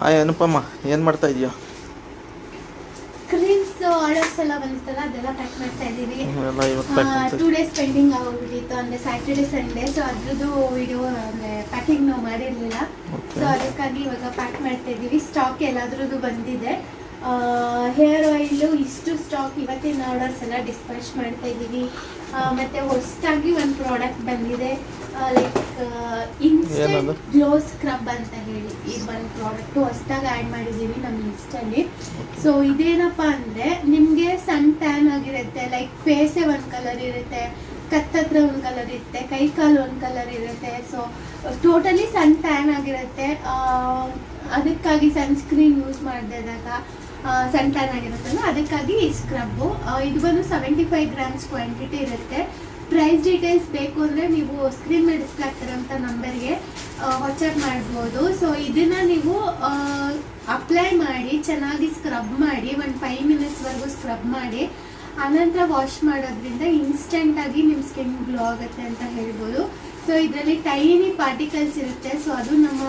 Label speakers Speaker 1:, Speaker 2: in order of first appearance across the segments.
Speaker 1: Hi ಅನುಪಮ್ಮ ಏನು ಮಾಡ್ತಾ ಇದೀಯಾ?
Speaker 2: ಕ್ರೀಮ್ಸ್ ಆರ್ಡರ್ಸ್ ಎಲ್ಲ ಬಂದಿತ್ತಲ್ಲ ಅದೆಲ್ಲ ಪ್ಯಾಕ್ ಮಾಡ್ತಾ ಇದ್ದೀವಿ
Speaker 1: ಎಲ್ಲ ಇವತ್ತು ಪ್ಯಾಕ್
Speaker 2: ಟೂ ಡೇಸ್ ಪೆಂಡಿಂಗ್ ಆಗೋಗ್ಬಿಟ್ಟಿತ್ತು ಅಂದ್ರೆ ಸ್ಯಾಟರ್ಡೆ ಸಂಡೇ ಸೊ ಅದ್ರದ್ದು ವಿಡಿಯೋ ಅಂದರೆ ಪ್ಯಾಕಿಂಗ್ ನಾವು ಮಾಡಿರಲಿಲ್ಲ. ಸೊ ಅದಕ್ಕಾಗಿ ಇವಾಗ ಪ್ಯಾಕ್ ಮಾಡ್ತಾ ಇದ್ದೀವಿ ಸ್ಟಾಕ್ ಎಲ್ಲದ್ರದ್ದು ಬಂದಿದೆ. ಹೇರ್ ಆಯಿಲು ಇಷ್ಟು ಸ್ಟಾಕ್ ಇವತ್ತಿನ ಆರ್ಡರ್ಸ್ ಎಲ್ಲ ಡಿಸ್ಪ್ಯಾಚ್ ಮಾಡ್ತಾ ಇದ್ದೀವಿ ಮತ್ತೆ ಹೊಸದಾಗಿ ಒಂದು ಪ್ರಾಡಕ್ಟ್ ಬಂದಿದೆ. ಲೈಕ್
Speaker 1: ಏನದು?
Speaker 2: ಗ್ಲೋ ಸ್ಕ್ರಬ್ ಅಂತ ಹೇಳಿ ಈ ಒಂದು ಪ್ರಾಡಕ್ಟ್ ಹೊಸದಾಗಿ ಆ್ಯಡ್ ಮಾಡಿದ್ದೀವಿ ನಮ್ಮ ಲಿಸ್ಟಲ್ಲಿ ಸೊ ಇದೇನಪ್ಪ ಅಂದರೆ ನಿಮಗೆ ಸನ್ ಟ್ಯಾನ್ ಆಗಿರುತ್ತೆ ಲೈಕ್ ಫೇಸೇ ಒಂದು ಕಲರ್ ಇರುತ್ತೆ ಕತ್ತತ್ರ ಒಂದು ಕಲರ್ ಇರುತ್ತೆ ಕೈ ಕಾಲು ಒಂದು ಕಲರ್ ಇರುತ್ತೆ. ಸೊ ಟೋಟಲಿ ಸನ್ ಟ್ಯಾನ್ ಆಗಿರುತ್ತೆ. ಅದಕ್ಕಾಗಿ ಸನ್ಸ್ಕ್ರೀನ್ ಯೂಸ್ ಮಾಡಿದಾಗ ಸನ್ ಟ್ಯಾನ್ ಆಗಿರುತ್ತಲ್ಲ ಅದಕ್ಕಾಗಿ ಈ ಸ್ಕ್ರಬ್ಬು ಇದು ಬಂದು ಸೆವೆಂಟಿ ಫೈವ್ ಗ್ರಾಮ್ಸ್ ಕ್ವಾಂಟಿಟಿ ಇರುತ್ತೆ. ಪ್ರೈಸ್ ಡೀಟೇಲ್ಸ್ ಬೇಕು ಅಂದರೆ ನೀವು ಸ್ಕ್ರೀನ್ ಮೇಲೆ ಡಿಸ್ಪ್ಲೇ ಆಗ್ತಿರೋಂಥ ನಂಬರ್ಗೆ ವಾಟ್ಸಪ್ ಮಾಡ್ಬೋದು. ಸೊ ಇದನ್ನು ನೀವು ಅಪ್ಲೈ ಮಾಡಿ, ಚೆನ್ನಾಗಿ ಸ್ಕ್ರಬ್ ಮಾಡಿ, ಒಂದು ಫೈವ್ ಮಿನಿಟ್ಸ್ವರೆಗೂ ಸ್ಕ್ರಬ್ ಮಾಡಿ, ಆನಂತರ ವಾಶ್ ಮಾಡೋದ್ರಿಂದ ಇನ್ಸ್ಟೆಂಟಾಗಿ ನಿಮ್ಮ ಸ್ಕಿನ್ ಗ್ಲೋ ಆಗುತ್ತೆ ಅಂತ ಹೇಳ್ಬೋದು. ಸೊ ಇದರಲ್ಲಿ ಟೈನಿ ಪಾರ್ಟಿಕಲ್ಸ್ ಇರುತ್ತೆ. ಸೊ ಅದು ನಮ್ಮ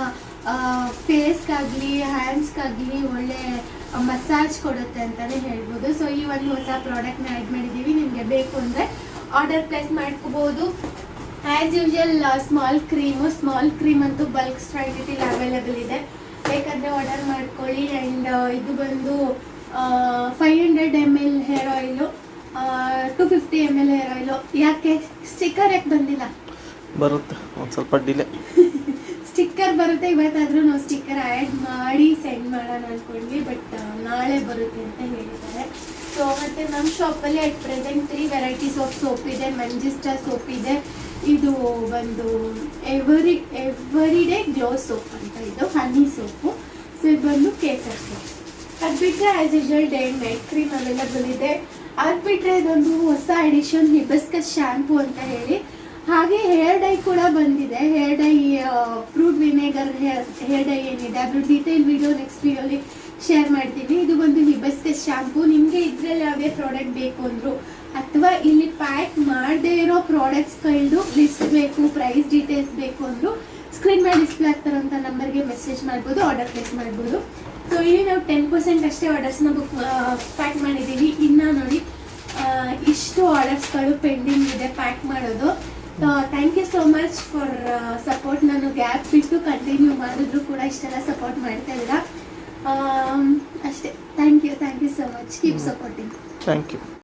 Speaker 2: ಫೇಸ್ಗಾಗಲಿ ಹ್ಯಾಂಡ್ಸ್ಗಾಗಲಿ ಒಳ್ಳೆ ಮಸಾಜ್ ಕೊಡುತ್ತೆ ಅಂತಲೇ ಹೇಳ್ಬೋದು. ಸೊ ಈ ಒಂದು ಹೊಸ ಪ್ರಾಡಕ್ಟ್ನ ಆ್ಯಡ್ ಮಾಡಿದ್ದೀವಿ. ನಿಮಗೆ ಬೇಕು ಅಂದರೆ ಆರ್ಡರ್ ಪ್ಲೇಸ್ ಮಾಡ್ಕೋಬಹುದು as usual small cream small cream ಅಂತೂ ಬಲ್ಕ್ ಕ್ವಾಂಟಿಟಿಲಿ ಅವೈಲೇಬಲ್ ಇದೆ. ಬೇಕಾದರೆ ಆರ್ಡರ್ ಮಾಡ್ಕೊಳ್ಳಿ ಆ್ಯಂಡ್ ಇದು ಬಂದು five hundred M L hair oil two fifty M L hair oil ಯಾಕೆ? ಸ್ಟಿಕ್ಕರ್ ಯಾಕೆ ಬಂದಿಲ್ಲ?
Speaker 1: ಬರುತ್ತೆ. ಒಂದು ಸ್ವಲ್ಪ ಡಿಲೇ
Speaker 2: ಬರುತ್ತೆ. ಇವತ್ತಾದರೂ ನಾವು ಸ್ಟಿಕ್ಕರ್ ಆ್ಯಡ್ ಮಾಡಿ ಸೆಂಡ್ ಮಾಡೋಣ ಅಂದ್ಕೊಂಡ್ವಿ ಬಟ್ ನಾಳೆ ಬರುತ್ತೆ ಅಂತ ಹೇಳಿದ್ದಾರೆ. ಸೊ ಮತ್ತು ನಮ್ಮ ಶಾಪಲ್ಲಿ at present three varieties of soap ಇದೆ. ಮಂಜಿಸ್ಟಾ ಸೋಪ್ ಇದೆ. ಇದು ಒಂದು every every day glow soap ಅಂತ ಇದು ಹನಿ ಸೋಪು ಸೊ ಇದು ಬಂದು ಕೇಸರ್ ಸೋಪ್ ಅದು ಬಿಟ್ಟರೆ as usual day and night cream available ಇದೆ. ಅದು ಬಿಟ್ಟರೆ ಇದೊಂದು ಹೊಸ ಎಡಿಷನ್ ಹಿಬಸ್ಕಸ್ ಶ್ಯಾಂಪು ಅಂತ ಹೇಳಿ ಹಾಗೆ ಹೇರ್ ಡೈ ಕೂಡ ಬಂದಿದೆ. Hair dye fruit vinegar hair dye ಏನಿದೆ? ಅದ್ರ ಡೀಟೇಲ್ ವಿಡಿಯೋ ನೆಕ್ಸ್ಟ್ ವಿಡಿಯೋಲಿ ಶೇರ್ ಮಾಡ್ತೀನಿ. ಇದು ಬಂದು ಹಿಬಸ್ಕಸ್ ಶಾಂಪು ನಿಮಗೆ ಇದರಲ್ಲಿ ಯಾವುದೇ ಪ್ರಾಡಕ್ಟ್ ಬೇಕು ಅಂದರು, ಅಥವಾ ಇಲ್ಲಿ ಪ್ಯಾಕ್ ಮಾಡದೇ ಇರೋ ಪ್ರಾಡಕ್ಟ್ಸ್ಗಳದ್ದು ಲಿಸ್ಟ್ ಬೇಕು ಪ್ರೈಸ್ ಡೀಟೇಲ್ಸ್ ಬೇಕು ಅಂದರು ಸ್ಕ್ರೀನ್ ಮೇಲೆ ಡಿಸ್ಪ್ಲೇ ಆಗ್ತಾರಂಥ ನಂಬರ್ಗೆ ಮೆಸೇಜ್ ಮಾಡ್ಬೋದು ಆರ್ಡರ್ ಪ್ಲೇಸ್ ಮಾಡ್ಬೋದು. ಸೊ ಇಲ್ಲಿ ನಾವು ಟೆನ್ ಪರ್ಸೆಂಟ್ ಅಷ್ಟೇ ಆರ್ಡರ್ಸ್ನ ಬುಕ್ ಪ್ಯಾಕ್ ಮಾಡಿದ್ದೀವಿ. ಇನ್ನು ನೋಡಿ ಇಷ್ಟು ಆರ್ಡರ್ಸ್ಗಳು ಪೆಂಡಿಂಗ್ ಇದೆ ಪ್ಯಾಕ್ ಮಾಡೋದು. Thank you so much for support ನಾನು ಗ್ಯಾಪ್ ಬಿಟ್ಟು ಕಂಟಿನ್ಯೂ ಮಾಡಿದ್ರು ಕೂಡ ಇಷ್ಟೆಲ್ಲ ಸಪೋರ್ಟ್ ಮಾಡ್ತಾ ಇದ್ದೀರಾ. ಆಮ್, ಅಷ್ಟೇ. Thank you thank you so much keep supporting
Speaker 1: thank you